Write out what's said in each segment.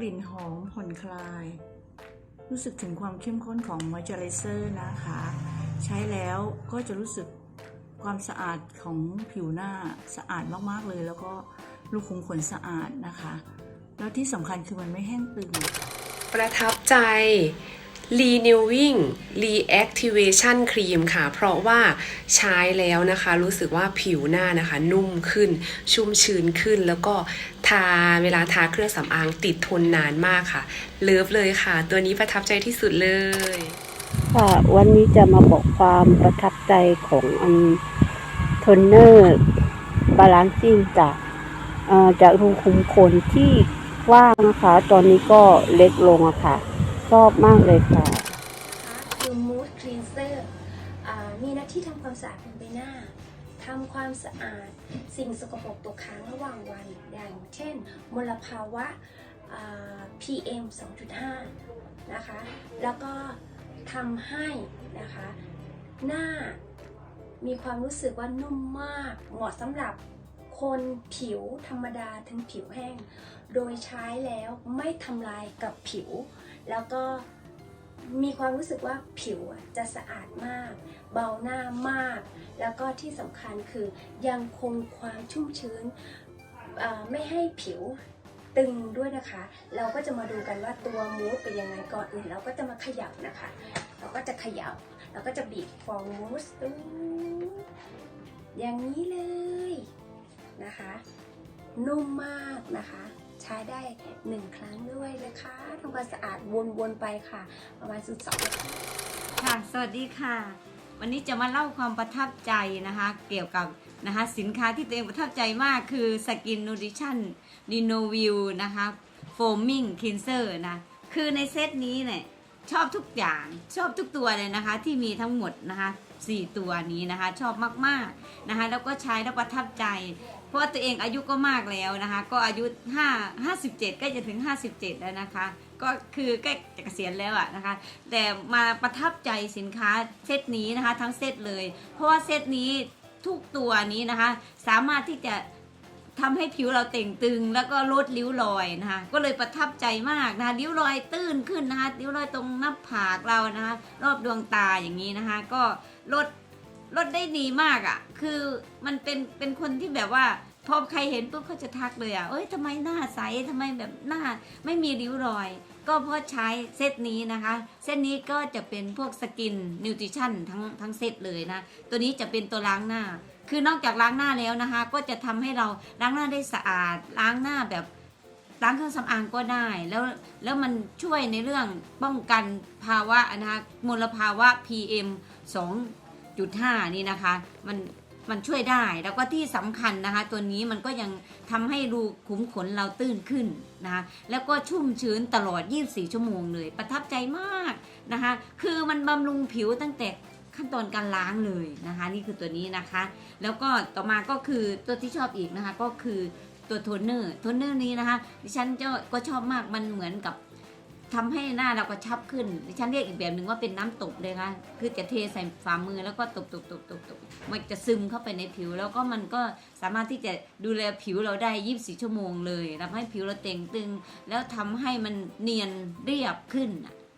กลิ่นหอมผ่อนคลาย รู้สึกถึงความเข้มข้นของมอยเจอไรเซอร์นะคะ ใช้แล้วก็จะรู้สึกความสะอาดของผิวหน้าสะอาดมากๆเลย แล้วก็รูขุมขนสะอาดนะคะ แล้วที่สำคัญคือมันไม่แห้งตึง ประทับใจ Renewing Reactivation Cream ค่ะ เพราะว่าใช้แล้วนะคะ รู้สึกว่าผิวหน้านะคะ นุ่มขึ้น ชุ่มชื้นขึ้นแล้วก็ ทาเวลาทาเครื่องสำอางติดทนนานมากค่ะ เลิฟเลยค่ะ ตัวนี้ประทับใจที่สุดเลยค่ะวันนี้จะมาบอกความประทับใจของอันโทนเนอร์บาลานซิ่งจากเอ่อจากรูขุมขนที่กว้างนะคะ ตอนนี้ก็เล็กลงอะค่ะ ชอบมากเลยค่ะคือ Mood Cleanser อ่ามีหน้าที่ทำความสะอาดบนใบหน้าทำความสะอาดสิ่งสกปรกตกค้างระหว่างวัน อย่างเช่น มลภาวะอ่า PM 2.5 นะคะ แล้วก็ทำให้นะคะ หน้ามีความรู้สึกว่านุ่มมาก เหมาะสำหรับคนผิวธรรมดาถึงผิวแห้ง โดยใช้แล้วไม่ทำลายกับผิว แล้วก็มีความรู้สึกว่าผิวจะสะอาดมาก เบาหน้ามาก แล้วก็ที่สำคัญคือยังคงความชุ่มชื้น ไม่ให้ผิวตึงด้วยนะคะ เราก็จะมาดูกันว่าตัวมูสเป็นยังไงก่อนอื่นเราก็จะมาเขยับนะคะ เราก็จะเขยับเราก็จะบีบฟองมูสอย่างนี้เลยนะคะ นุ่มมากนะคะ ใช้ได้หนึ่งครั้งด้วยนะคะทำความสะอาดวนๆไปค่ะ ประมาณสุดสองค่ะ สวัสดีค่ะ วันนี้จะมาเล่าความประทับใจนะคะ เกี่ยวกับ นะคะสินค้าที่ตัวเองประทับใจมากคือ Skin Nutrition Renovil นะคะ Foaming Cleanser นะ คือในเซตนี้เนี่ยชอบทุกอย่างชอบทุกตัวเลยนะคะ ที่มีทั้งหมดนะคะสี่ตัวนี้นะคะ ชอบมากๆนะคะ แล้วก็ใช้แล้วประทับใจ เพราะว่าตัวเองอายุก็มากแล้วนะคะ ก็อายุ5 57ใกล้จะถึง 57 แล้วนะคะ ก็คือใกล้จะเกษียณแล้วอะนะคะ แต่มาประทับใจสินค้าเซตนี้นะคะ ทั้งเซตเลย เพราะว่าเซตนี้ ทุกตัวนี้นะคะ สามารถที่จะทำให้ผิวเราเต่งตึง แล้วก็ลดริ้วรอยนะคะก็เลยประทับใจมากนะคะริ้วรอยตื้นขึ้นนะคะริ้วรอยตรงหน้าผากเรานะคะรอบดวงตาอย่างนี้นะคะ ก็ลดลดได้ดีมากอะ่ะ คือมันเป็นเป็นคนที่แบบว่าพอใครเห็นปุ๊บเขาจะทักเลยอะ่ะเอ้ยทำไมหน้าใสทำไมแบบหน้าไม่มีริ้วรอย ก็เพราะใช้เซตนี้นะคะ เซตนี้ก็จะเป็นพวกสกินนิวทริชั่นทั้งทั้งเซตเลยนะ ตัวนี้จะเป็นตัวล้างหน้า คือนอกจากล้างหน้าแล้วนะคะ ก็จะทำให้เราล้างหน้าได้สะอาด ล้างหน้าแบบล้างเครื่องสำอางก็ได้แล้วแล้วมันช่วยในเรื่องป้องกันภาวะนะคะมลภาวะ PM 2.5 นี่นะคะ มัน มันช่วยได้ แล้วก็ที่สำคัญนะคะ ตัวนี้มันก็ยังทำให้รูขุมขนเราตื้นขึ้นนะคะแล้วก็ชุ่มชื้นตลอด 24 ชั่วโมงเลย ประทับใจมากนะคะ คือมันบำรุงผิวตั้งแต่ขั้นตอนการล้างเลยนะคะ นี่คือตัวนี้นะคะ แล้วก็ต่อมาก็คือตัวที่ชอบอีกนะคะก็คือตัวโทนเนอร์โทนเนอร์นี้นะคะดิฉันก็ก็ชอบมากมันเหมือนกับ ทำให้หน้าเรากระชับขึ้นดิฉันเรียกอีกแบบหนึ่งว่าเป็นน้ำตบเลยค่ะคือจะเทใส่ฝ่ามือแล้วก็ตบตบตบตบตบมันจะซึมเข้าไปในผิว แล้วก็มันก็สามารถที่จะดูแลผิวเราได้24ชั่วโมงเลยทำให้ผิวเราเต่งตึง แล้วทำให้มันเนียนเรียบขึ้น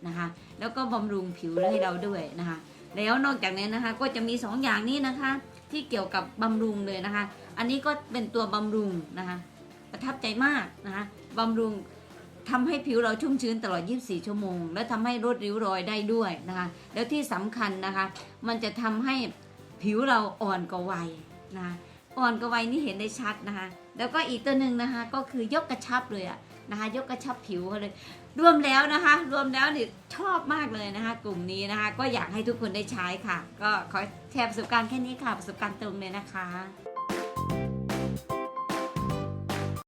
นะคะ แล้วก็บำรุงผิวให้เราด้วยนะคะ แล้วนอกจากนี้นะคะก็จะมี 2 อย่างนี้นะคะ ที่เกี่ยวกับบำรุงเลยนะคะ อันนี้ก็เป็นตัวบำรุงนะคะ ประทับใจมากนะคะบำรุง ทำให้ผิวเราชุ่มชื้นตลอด 24 ชั่วโมง และทำให้ลดริ้วรอยได้ด้วยนะคะ แล้วที่สำคัญนะคะ มันจะทำให้ผิวเราอ่อนกว่าวัยนะะอ่อนกว่าวัยนี่เห็นได้ชัดนะคะ แล้วก็อีกตัวหนึ่งนะคะก็คือยกกระชับเลยอะนะคะ ยกกระชับผิวเขาเลย รวมแล้วนะคะ รวมแล้วนี่ชอบมากเลยนะคะ กลุ่มนี้นะคะ ก็อยากให้ทุกคนได้ใช้ค่ะ ก็ขอแชร์ประสบการณ์แค่นี้ค่ะประสบการณ์ตรงเลยนะคะ